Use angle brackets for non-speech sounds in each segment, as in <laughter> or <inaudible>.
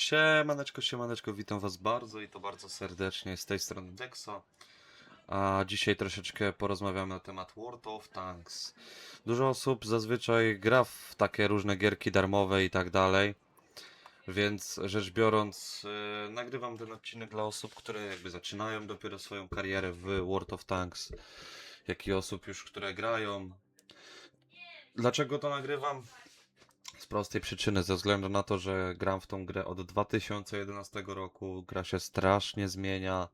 Siemaneczko, siemaneczko, witam was bardzo i to bardzo serdecznie z tej strony Dexo. A dzisiaj troszeczkę porozmawiamy na temat World of Tanks. Dużo osób zazwyczaj gra w takie różne gierki darmowe i tak dalej. Więc rzecz biorąc, yy, nagrywam ten odcinek dla osób, które jakby zaczynają dopiero swoją karierę w World of Tanks, jak i osób już, które grają. Dlaczego to nagrywam? Z prostej przyczyny, ze względu na to, że gram w tą grę od 2011 roku, gra się strasznie zmienia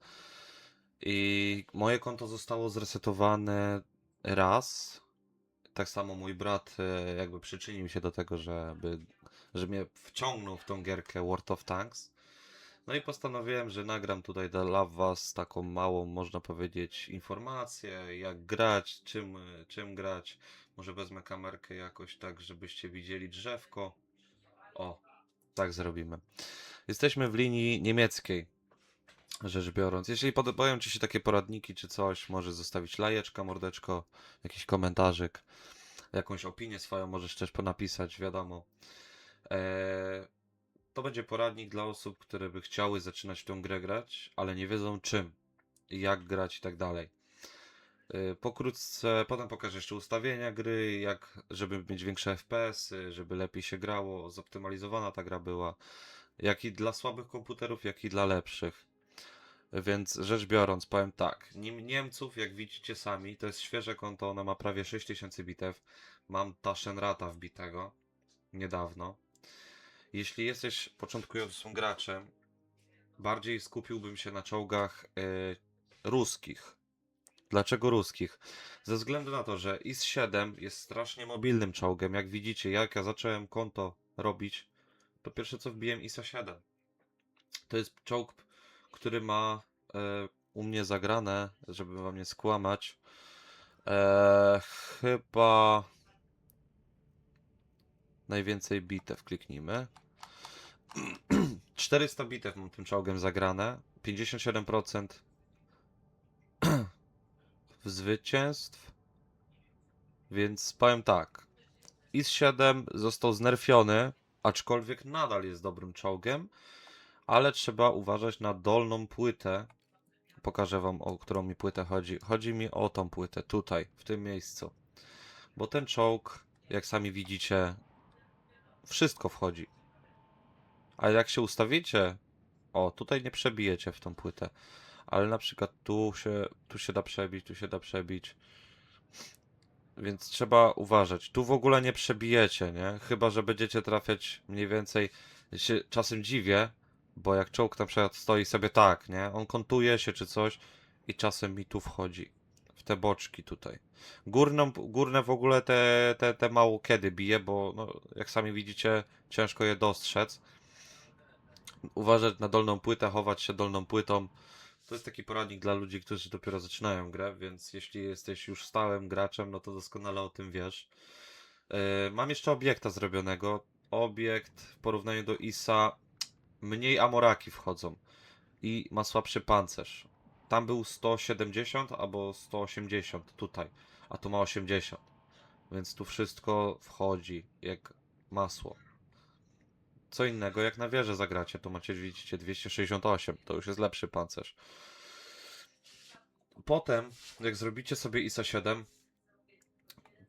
i moje konto zostało zresetowane raz. Tak samo mój brat e, jakby przyczynił się do tego, żeby, że mnie wciągnął w tą gierkę World of Tanks. No i postanowiłem, że nagram tutaj dla was taką małą, można powiedzieć, informację, jak grać, czym, czym grać. Może wezmę kamerkę jakoś tak, żebyście widzieli drzewko. O, tak zrobimy. Jesteśmy w linii niemieckiej, rzecz biorąc. Jeśli podobają Ci się takie poradniki czy coś, możesz zostawić lajeczka, mordeczko, jakiś komentarzyk, jakąś opinię swoją możesz też napisać, wiadomo. Eee, to będzie poradnik dla osób, które by chciały zaczynać tą grę grać, ale nie wiedzą czym, jak grać i tak dalej. Y, Pokrótce, potem pokażę jeszcze ustawienia gry, jak, żeby mieć większe FPS, -y, żeby lepiej się grało, zoptymalizowana ta gra była, jak i dla słabych komputerów, jak i dla lepszych. Więc rzecz biorąc, powiem tak, nim Niemców, jak widzicie sami, to jest świeże konto, ono ma prawie 6000 bitew, mam Taschenrata wbitego, niedawno. Jeśli jesteś początkującym graczem, bardziej skupiłbym się na czołgach y, ruskich, Dlaczego ruskich? Ze względu na to, że IS-7 jest strasznie mobilnym czołgiem. Jak widzicie, jak ja zacząłem konto robić, to pierwsze co wbiłem ISA-7. To jest czołg, który ma e, u mnie zagrane, żeby wam nie skłamać. E, chyba najwięcej bitew kliknijmy. <clears throat> 400 bitew mam tym czołgiem zagrane. 57% <clears throat> zwycięstw. Więc powiem tak. IS-7 został znerfiony, aczkolwiek nadal jest dobrym czołgiem, ale trzeba uważać na dolną płytę. Pokażę wam, o którą mi płytę chodzi. Chodzi mi o tą płytę, tutaj, w tym miejscu. Bo ten czołg, jak sami widzicie, wszystko wchodzi. A jak się ustawicie, o, tutaj nie przebijecie w tą płytę ale na przykład tu się, tu się da przebić, tu się da przebić. Więc trzeba uważać. Tu w ogóle nie przebijecie, nie? Chyba, że będziecie trafiać mniej więcej. Ja się czasem dziwię, bo jak czołg na przykład stoi sobie tak, nie? On kontuje się czy coś i czasem mi tu wchodzi. W te boczki tutaj. Górną, górne w ogóle te, te, te mało kiedy bije, bo no, jak sami widzicie, ciężko je dostrzec. Uważać na dolną płytę, chować się dolną płytą. To jest taki poradnik dla ludzi, którzy dopiero zaczynają grę, więc jeśli jesteś już stałym graczem, no to doskonale o tym wiesz. Yy, mam jeszcze obiekta zrobionego. Obiekt w porównaniu do ISA mniej amoraki wchodzą i ma słabszy pancerz. Tam był 170 albo 180 tutaj, a tu ma 80. Więc tu wszystko wchodzi jak masło. Co innego jak na wieżę zagracie, to macie widzicie 268, to już jest lepszy pancerz. Potem, jak zrobicie sobie ISA 7,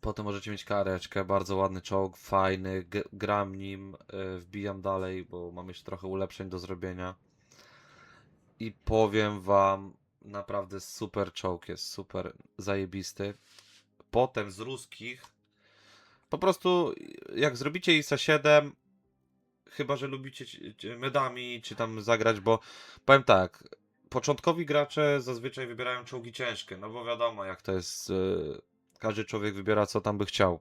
potem możecie mieć kareczkę, bardzo ładny czołg, fajny, gram nim, y, wbijam dalej, bo mam jeszcze trochę ulepszeń do zrobienia. I powiem wam, naprawdę super czołg jest, super zajebisty. Potem z ruskich, po prostu jak zrobicie ISA 7, chyba że lubicie ci- ci- medami, czy tam zagrać, bo powiem tak, początkowi gracze zazwyczaj wybierają czołgi ciężkie, no bo wiadomo jak to jest, yy, każdy człowiek wybiera co tam by chciał.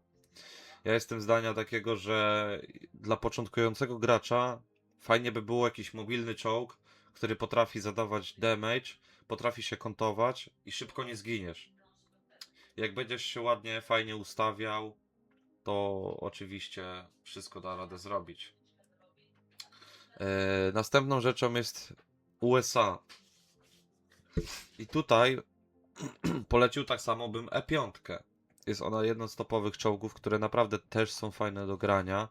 Ja jestem zdania takiego, że dla początkującego gracza fajnie by było jakiś mobilny czołg, który potrafi zadawać damage, potrafi się kontować i szybko nie zginiesz. Jak będziesz się ładnie, fajnie ustawiał, to oczywiście wszystko da radę zrobić. E, następną rzeczą jest USA. I tutaj <clears throat> polecił tak samo bym E5. Jest ona jedną z topowych czołgów, które naprawdę też są fajne do grania.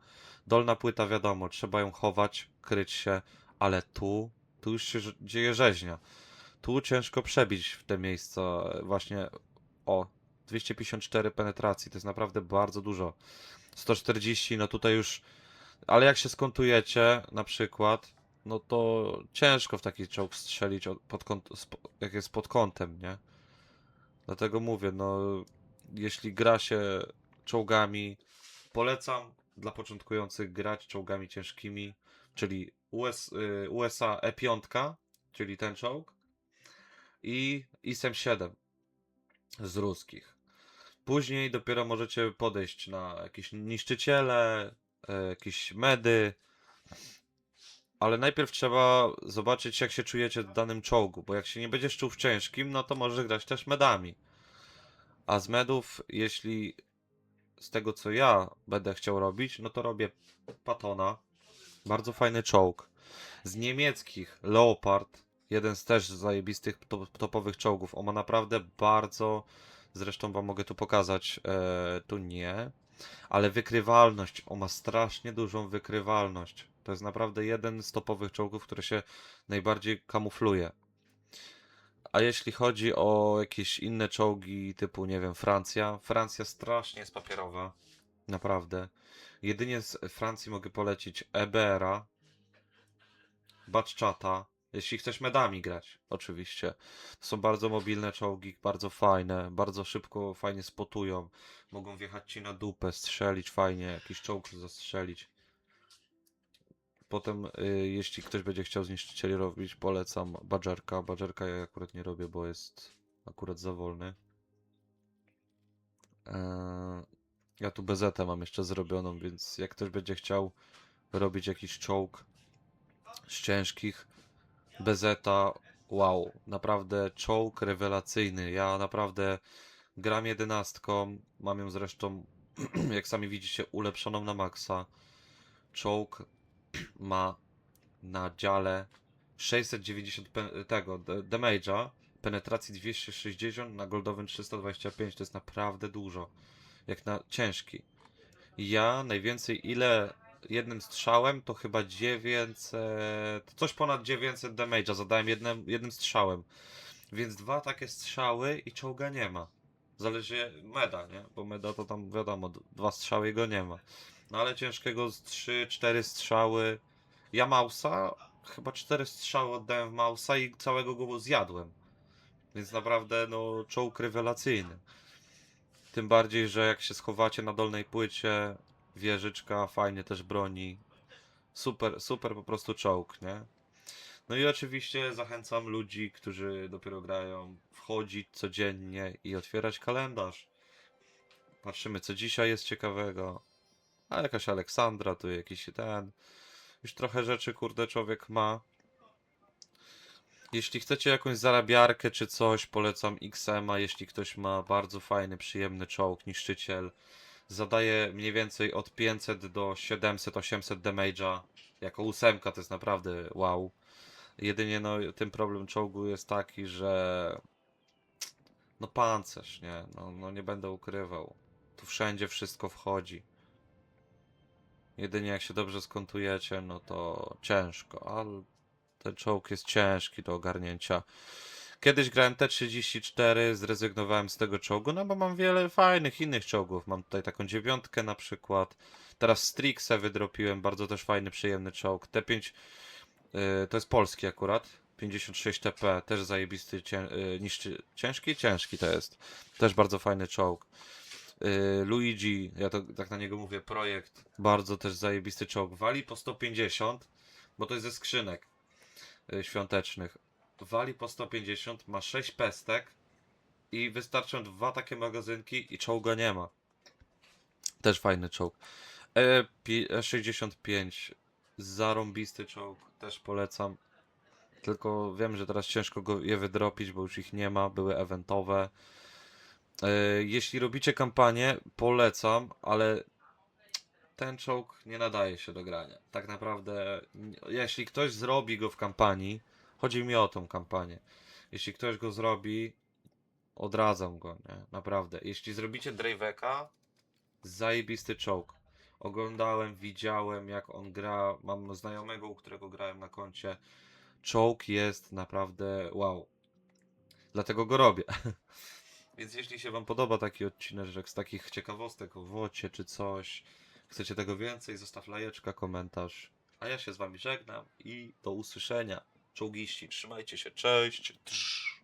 Dolna płyta, wiadomo, trzeba ją chować, kryć się, ale tu, tu już się dzieje rzeźnia. Tu ciężko przebić w te miejsca e, właśnie o 254 penetracji, to jest naprawdę bardzo dużo. 140, no tutaj już, ale jak się skontujecie na przykład, no to ciężko w taki czołg strzelić od- pod kąt, jak jest pod kątem, nie? Dlatego mówię, no jeśli gra się czołgami, polecam dla początkujących grać czołgami ciężkimi, czyli US, y, USA E5, czyli ten czołg i ISM-7 z ruskich. Później dopiero możecie podejść na jakieś niszczyciele, jakieś medy, ale najpierw trzeba zobaczyć, jak się czujecie w danym czołgu, bo jak się nie będziesz czuł w ciężkim, no to możesz grać też medami. A z medów, jeśli z tego co ja będę chciał robić, no to robię Patona. Bardzo fajny czołg. Z niemieckich Leopard, jeden z też zajebistych to- topowych czołgów. On ma naprawdę bardzo, zresztą wam mogę tu pokazać, e, tu nie, ale wykrywalność. On ma strasznie dużą wykrywalność. To jest naprawdę jeden z topowych czołgów, który się najbardziej kamufluje. A jeśli chodzi o jakieś inne czołgi typu, nie wiem, Francja. Francja strasznie jest papierowa. Naprawdę. Jedynie z Francji mogę polecić EBR-a, Batchata, jeśli chcesz medami grać, oczywiście. To są bardzo mobilne czołgi, bardzo fajne, bardzo szybko, fajnie spotują. Mogą wjechać ci na dupę, strzelić fajnie, jakiś czołg zastrzelić. Potem, y, jeśli ktoś będzie chciał zniszczycieli robić, polecam Badgerka. Badgerka ja akurat nie robię, bo jest akurat za wolny. Eee, ja tu BZ mam jeszcze zrobioną, więc jak ktoś będzie chciał robić jakiś czołg z ciężkich, BZ, wow, naprawdę czołg rewelacyjny. Ja naprawdę gram jedenastką, mam ją zresztą, <clears throat> jak sami widzicie, ulepszoną na maksa. Czołg <clears throat> ma na dziale 690 pe- tego damage'a, penetracji 260, na goldowym 325, to jest naprawdę dużo, jak na ciężki. Ja najwięcej ile jednym strzałem to chyba 900, coś ponad 900 damage'a zadałem jednym, jednym strzałem. Więc dwa takie strzały i czołga nie ma. Zależy meda, nie? Bo meda to tam wiadomo, dwa strzały i go nie ma. No ale ciężkiego z 3-4 strzały. Ja Mausa, chyba 4 strzały oddałem w Mausa i całego go zjadłem. Więc naprawdę, no, czołg rewelacyjny. Tym bardziej, że jak się schowacie na dolnej płycie, wieżyczka fajnie też broni. Super, super po prostu czołg, nie? No i oczywiście zachęcam ludzi, którzy dopiero grają, wchodzić codziennie i otwierać kalendarz. Patrzymy, co dzisiaj jest ciekawego. A jakaś Aleksandra, tu jakiś ten. Już trochę rzeczy, kurde, człowiek ma. Jeśli chcecie jakąś zarabiarkę czy coś, polecam XM-a, jeśli ktoś ma bardzo fajny, przyjemny czołg, niszczyciel. Zadaje mniej więcej od 500 do 700-800 damage'a. Jako ósemka to jest naprawdę wow. Jedynie no, ten problem czołgu jest taki, że no pancerz, nie? No, no nie będę ukrywał. Tu wszędzie wszystko wchodzi. Jedynie jak się dobrze skontujecie, no to ciężko, ale ten czołg jest ciężki do ogarnięcia. Kiedyś grałem T34, zrezygnowałem z tego czołgu, no bo mam wiele fajnych innych czołgów. Mam tutaj taką dziewiątkę na przykład. Teraz Strixę wydropiłem, bardzo też fajny, przyjemny czołg. T5 y, to jest polski akurat. 56 TP, też zajebisty, cię, y, niszczy, ciężki? Ciężki to jest. Też bardzo fajny czołg. Y, Luigi, ja to tak na niego mówię, projekt, bardzo też zajebisty czołg. Wali po 150, bo to jest ze skrzynek y, świątecznych. Wali po 150, ma 6 pestek i wystarczą dwa takie magazynki i czołga nie ma. Też fajny czołg. E, pi- E65, zarąbisty czołg, też polecam. Tylko wiem, że teraz ciężko go je wydropić, bo już ich nie ma, były eventowe. E, jeśli robicie kampanię, polecam, ale ten czołg nie nadaje się do grania. Tak naprawdę, jeśli ktoś zrobi go w kampanii, chodzi mi o tą kampanię. Jeśli ktoś go zrobi, odradzam go, nie? Naprawdę. Jeśli zrobicie Draveka, zajebisty czołg. Oglądałem, widziałem jak on gra. Mam znajomego, u którego grałem na koncie. Czołg jest naprawdę wow. Dlatego go robię. <laughs> Więc jeśli się Wam podoba taki odcinek z takich ciekawostek o wocie czy coś, chcecie tego więcej, zostaw lajeczka, komentarz. A ja się z Wami żegnam i do usłyszenia. Czołgiści, trzymajcie się, cześć. Trz.